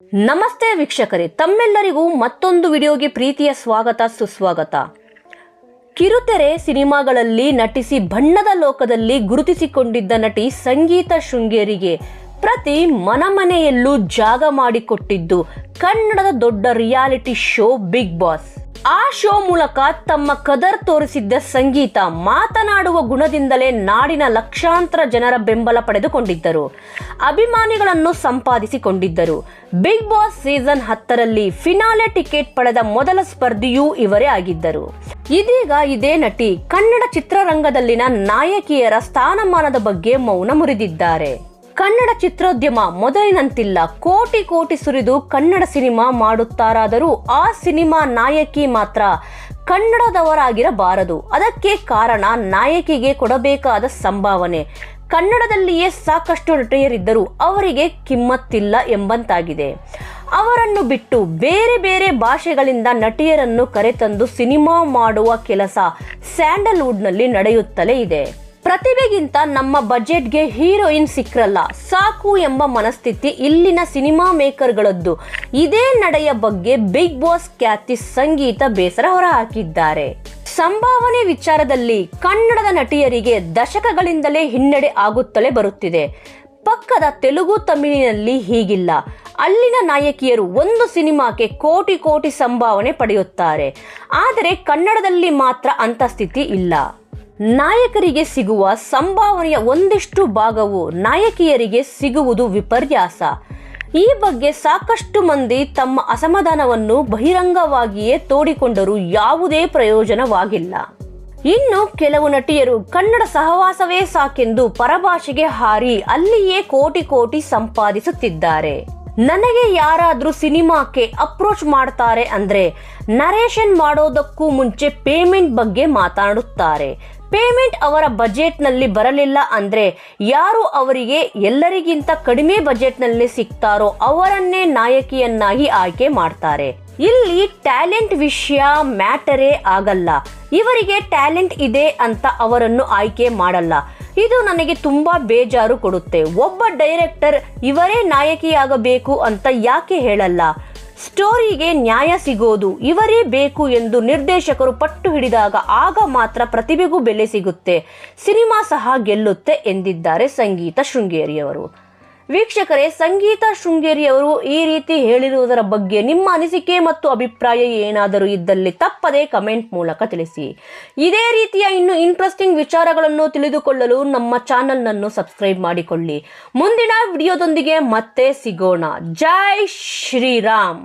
ನಮಸ್ತೆ ವೀಕ್ಷಕರೇ, ತಮ್ಮೆಲ್ಲರಿಗೂ ಮತ್ತೊಂದು ವಿಡಿಯೋಗೆ ಪ್ರೀತಿಯ ಸ್ವಾಗತ, ಸುಸ್ವಾಗತ. ಕಿರುತೆರೆ ಸಿನಿಮಾಗಳಲ್ಲಿ ನಟಿಸಿ ಬಣ್ಣದ ಲೋಕದಲ್ಲಿ ಗುರುತಿಸಿಕೊಂಡಿದ್ದ ನಟಿ ಸಂಗೀತ ಶೃಂಗೇರಿಗೆ ಪ್ರತಿ ಮನಮನೆಯಲ್ಲೂ ಜಾಗ ಮಾಡಿಕೊಟ್ಟಿದ್ದು ಕನ್ನಡದ ದೊಡ್ಡ ರಿಯಾಲಿಟಿ ಶೋ ಬಿಗ್ ಬಾಸ್. ಆ ಶೋ ಮೂಲಕ ತಮ್ಮ ಕದರ್ ತೋರಿಸಿದ್ದ ಸಂಗೀತ ಮಾತನಾಡುವ ಗುಣದಿಂದಲೇ ನಾಡಿನ ಲಕ್ಷಾಂತರ ಜನರ ಬೆಂಬಲ ಪಡೆದುಕೊಂಡಿದ್ದರು. ಅಭಿಮಾನಿಗಳನ್ನು ಸಂಪಾದಿಸಿಕೊಂಡಿದ್ದರು. ಬಿಗ್ ಬಾಸ್ ಸೀಸನ್ ಹತ್ತರಲ್ಲಿ ಫಿನಾಲೆ ಟಿಕೆಟ್ ಪಡೆದ ಮೊದಲ ಸ್ಪರ್ಧಿಯೂ ಇವರೇ ಆಗಿದ್ದರು. ಇದೀಗ ಇದೇ ನಟಿ ಕನ್ನಡ ಚಿತ್ರರಂಗದಲ್ಲಿನ ನಾಯಕಿಯರ ಸ್ಥಾನಮಾನದ ಬಗ್ಗೆ ಮೌನ ಮುರಿದಿದ್ದಾರೆ. ಕನ್ನಡ ಚಿತ್ರೋದ್ಯಮ ಮೊದಲಿನಂತಿಲ್ಲ. ಕೋಟಿ ಕೋಟಿ ಸುರಿದು ಕನ್ನಡ ಸಿನಿಮಾ ಮಾಡುತ್ತಾರಾದರೂ ಆ ಸಿನಿಮಾ ನಾಯಕಿ ಮಾತ್ರ ಕನ್ನಡದವರಾಗಿರಬಾರದು. ಅದಕ್ಕೆ ಕಾರಣ ನಾಯಕಿಗೆ ಕೊಡಬೇಕಾದ ಸಂಭಾವನೆ. ಕನ್ನಡದಲ್ಲಿಯೇ ಸಾಕಷ್ಟು ನಟಿಯರಿದ್ದರೂ ಅವರಿಗೆ ಕಿಮ್ಮತ್ತಿಲ್ಲ ಎಂಬಂತಾಗಿದೆ. ಅವರನ್ನು ಬಿಟ್ಟು ಬೇರೆ ಬೇರೆ ಭಾಷೆಗಳಿಂದ ನಟಿಯರನ್ನು ಕರೆತಂದು ಸಿನಿಮಾ ಮಾಡುವ ಕೆಲಸ ಸ್ಯಾಂಡಲ್ವುಡ್ನಲ್ಲಿ ನಡೆಯುತ್ತಲೇ ಇದೆ. ಪ್ರತಿಭೆಗಿಂತ ನಮ್ಮ ಬಜೆಟ್ಗೆ ಹೀರೋಯಿನ್ ಸಿಕ್ಕರಲ್ಲ ಸಾಕು ಎಂಬ ಮನಸ್ಥಿತಿ ಇಲ್ಲಿನ ಸಿನಿಮಾ ಮೇಕರ್ಗಳದ್ದು. ಇದೇ ನಡೆಯ ಬಗ್ಗೆ ಬಿಗ್ ಬಾಸ್ ಖ್ಯಾತಿ ಸಂಗೀತ ಬೇಸರ ಹೊರಹಾಕಿದ್ದಾರೆ. ಸಂಭಾವನೆ ವಿಚಾರದಲ್ಲಿ ಕನ್ನಡದ ನಟಿಯರಿಗೆ ದಶಕಗಳಿಂದಲೇ ಹಿನ್ನಡೆ ಆಗುತ್ತಲೇ ಬರುತ್ತಿದೆ. ಪಕ್ಕದ ತೆಲುಗು, ತಮಿಳಿನಲ್ಲಿ ಹೀಗಿಲ್ಲ. ಅಲ್ಲಿನ ನಾಯಕಿಯರು ಒಂದು ಸಿನಿಮಾಕ್ಕೆ ಕೋಟಿ ಕೋಟಿ ಸಂಭಾವನೆ ಪಡೆಯುತ್ತಾರೆ. ಆದರೆ ಕನ್ನಡದಲ್ಲಿ ಮಾತ್ರ ಅಂತ ಸ್ಥಿತಿ ಇಲ್ಲ. ನಾಯಕರಿಗೆ ಸಿಗುವ ಸಂಭಾವನೆಯ ಒಂದಿಷ್ಟು ಭಾಗವು ನಾಯಕಿಯರಿಗೆ ಸಿಗುವುದು ವಿಪರ್ಯಾಸ. ಈ ಬಗ್ಗೆ ಸಾಕಷ್ಟು ಮಂದಿ ತಮ್ಮ ಅಸಮಾಧಾನವನ್ನು ಬಹಿರಂಗವಾಗಿಯೇ ತೋಡಿಕೊಂಡರೂ ಯಾವುದೇ ಪ್ರಯೋಜನವಾಗಿಲ್ಲ. ಇನ್ನು ಕೆಲವು ನಟಿಯರು ಕನ್ನಡ ಸಹವಾಸವೇ ಸಾಕೆಂದು ಪರಭಾಷೆಗೆ ಹಾರಿ ಅಲ್ಲಿಯೇ ಕೋಟಿ ಕೋಟಿ ಸಂಪಾದಿಸುತ್ತಿದ್ದಾರೆ. ನನಗೆ ಯಾರಾದರೂ ಸಿನಿಮಾಕ್ಕೆ ಅಪ್ರೋಚ್ ಮಾಡ್ತಾರೆ ಅಂದ್ರೆ ನರೇಷನ್ ಮಾಡೋದಕ್ಕೂ ಮುಂಚೆ ಪೇಮೆಂಟ್ ಬಗ್ಗೆ ಮಾತಾಡುತ್ತಾರೆ. ಪೇಮೆಂಟ್ ಅವರ ಬಜೆಟ್ನಲ್ಲಿ ಬರಲಿಲ್ಲ ಅಂದರೆ ಯಾರು ಅವರಿಗೆ ಎಲ್ಲರಿಗಿಂತ ಕಡಿಮೆ ಬಜೆಟ್ನಲ್ಲಿ ಸಿಗ್ತಾರೋ ಅವರನ್ನೇ ನಾಯಕಿಯನ್ನಾಗಿ ಆಯ್ಕೆ ಮಾಡ್ತಾರೆ. ಇಲ್ಲಿ ಟ್ಯಾಲೆಂಟ್ ವಿಷಯ ಮ್ಯಾಟರೇ ಆಗಲ್ಲ. ಇವರಿಗೆ ಟ್ಯಾಲೆಂಟ್ ಇದೆ ಅಂತ ಅವರನ್ನು ಆಯ್ಕೆ ಮಾಡಲ್ಲ. ಇದು ನನಗೆ ತುಂಬಾ ಬೇಜಾರು ಕೊಡುತ್ತೆ. ಒಬ್ಬ ಡೈರೆಕ್ಟರ್ ಇವರೇ ನಾಯಕಿಯಾಗಬೇಕು ಅಂತ ಯಾಕೆ ಹೇಳಲ್ಲ? ಸ್ಟೋರಿಗೆ ನ್ಯಾಯ ಸಿಗೋದು ಇವರೇ ಬೇಕು ಎಂದು ನಿರ್ದೇಶಕರು ಪಟ್ಟು ಹಿಡಿದಾಗ ಆಗ ಮಾತ್ರ ಪ್ರತಿಭೆಗೂ ಬೆಲೆ ಸಿಗುತ್ತೆ. ಸಿನಿಮಾ ಸಹ ಗೆಲ್ಲುತ್ತೆ ಎಂದಿದ್ದಾರೆ ಸಂಗೀತ ಶೃಂಗೇರಿಯವರು. ವೀಕ್ಷಕರೇ, ಸಂಗೀತ ಶೃಂಗೇರಿಯವರು ಈ ರೀತಿ ಹೇಳಿರುವುದರ ಬಗ್ಗೆ ನಿಮ್ಮ ಅನಿಸಿಕೆ ಮತ್ತು ಅಭಿಪ್ರಾಯ ಏನಾದರೂ ಇದ್ದಲ್ಲಿ ತಪ್ಪದೇ ಕಮೆಂಟ್ ಮೂಲಕ ತಿಳಿಸಿ. ಇದೇ ರೀತಿಯ ಇನ್ನು ಇಂಟ್ರೆಸ್ಟಿಂಗ್ ವಿಚಾರಗಳನ್ನು ತಿಳಿದುಕೊಳ್ಳಲು ನಮ್ಮ ಚಾನಲ್ನನ್ನು ಸಬ್ಸ್ಕ್ರೈಬ್ ಮಾಡಿಕೊಳ್ಳಿ. ಮುಂದಿನ ವಿಡಿಯೋದೊಂದಿಗೆ ಮತ್ತೆ ಸಿಗೋಣ. ಜೈ ಶ್ರೀರಾಮ್!